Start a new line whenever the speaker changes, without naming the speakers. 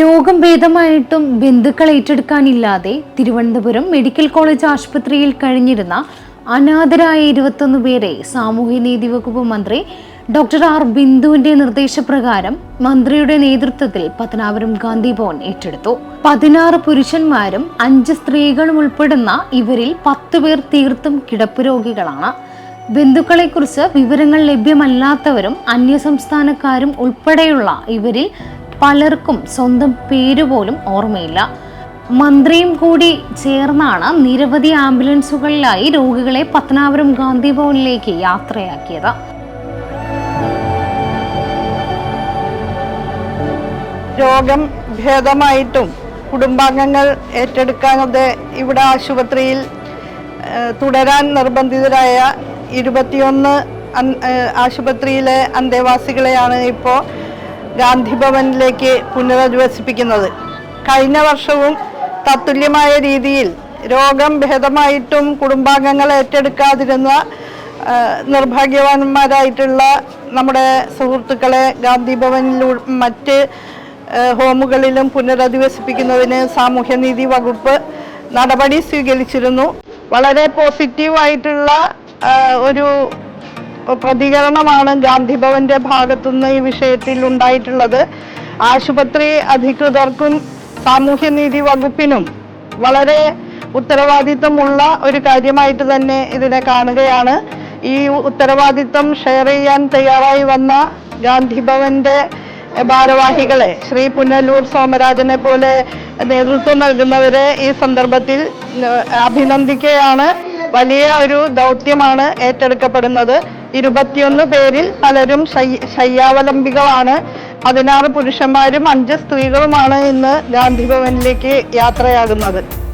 രോഗം ഭേദമായിട്ടും ബന്ധുക്കൾ ഏറ്റെടുക്കാനില്ലാതെ Thiruvananthapuram medical college ആശുപത്രിയിൽ കഴിഞ്ഞിരുന്ന അനാഥരായ ഇരുപത്തൊന്ന് പേരെ സാമൂഹ്യനീതി വകുപ്പ് മന്ത്രി ഡോക്ടർ ആർ ബിന്ദുവിന്റെ നിർദ്ദേശപ്രകാരം മന്ത്രിയുടെ നേതൃത്വത്തിൽ പത്തനാപുരം ഗാന്ധി ഭവൻ ഏറ്റെടുത്തു. പതിനാറ് പുരുഷന്മാരും അഞ്ച് സ്ത്രീകളും ഉൾപ്പെടുന്ന ഇവരിൽ പത്ത് പേർ തീർത്തും കിടപ്പ് രോഗികളാണ്. ബന്ധുക്കളെക്കുറിച്ച് വിവരങ്ങൾ ലഭ്യമല്ലാത്തവരും അന്യസംസ്ഥാനക്കാരും ഉൾപ്പെടെയുള്ള ഇവരിൽ പലർക്കും സ്വന്തം പേരുപോലും ഓർമ്മയില്ല. മന്ത്രിയും കൂടി ചേർന്നാണ് നിരവധി ആംബുലൻസുകളിലായി രോഗികളെ പത്തനാപുരം ഗാന്ധി ഭവനിലേക്ക് യാത്രയാക്കിയത്.
രോഗം ഭേദമായിട്ടും കുടുംബാംഗങ്ങൾ ഏറ്റെടുക്കാതെ ഇവിടെ ആശുപത്രിയിൽ തുടരാൻ നിർബന്ധിതരായ ഇരുപത്തിയൊന്ന് ആശുപത്രിയിലെ അന്തേവാസികളെയാണ് ഇപ്പോൾ ഗാന്ധി ഭവനിലേക്ക് പുനരധിവസിപ്പിക്കുന്നത്. കഴിഞ്ഞ വർഷവും തത്തുല്യമായ രീതിയിൽ രോഗം ഭേദമായിട്ടും കുടുംബാംഗങ്ങൾ ഏറ്റെടുക്കാതിരുന്ന നിർഭാഗ്യവാന്മാരായിട്ടുള്ള നമ്മുടെ സുഹൃത്തുക്കളെ ഗാന്ധി ഭവനിലൂടെ മറ്റ് ഹോമുകളിലും പുനരധിവസിപ്പിക്കുന്നതിന് സാമൂഹ്യനീതി വകുപ്പ് നടപടി സ്വീകരിച്ചിരുന്നു. വളരെ പോസിറ്റീവായിട്ടുള്ള ഒരു പ്രതികരണമാണ് ഗാന്ധി ഭവന്റെ ഭാഗത്തുനിന്ന് ഈ വിഷയത്തിൽ ഉണ്ടായിട്ടുള്ളത്. ആശുപത്രി അധികൃതർക്കും സാമൂഹ്യനീതി വകുപ്പിനും വളരെ ഉത്തരവാദിത്തമുള്ള ഒരു കാര്യമായിട്ട് തന്നെ ഇതിനെ കാണുകയാണ്. ഈ ഉത്തരവാദിത്തം ഷെയർ ചെയ്യാൻ തയ്യാറായി വന്ന ഗാന്ധി ഭവന്റെ ഭാരവാഹികളെ ശ്രീ പുനലൂർ സോമരാജനെ പോലെ നേതൃത്വം നൽകുന്നവരെ ഈ സന്ദർഭത്തിൽ അഭിനന്ദിക്കുകയാണ്. വലിയ ഒരു ദൗത്യമാണ് ഏറ്റെടുക്കപ്പെടുന്നത്. ഇരുപത്തിയൊന്ന് പേരിൽ പലരും ശയ്യ- ശയ്യാവലംബികളാണ്. പതിനാറ് പുരുഷന്മാരും അഞ്ച് സ്ത്രീകളുമാണ് ഇന്ന് ഗാന്ധി ഭവനിലേക്ക് യാത്രയാകുന്നത്.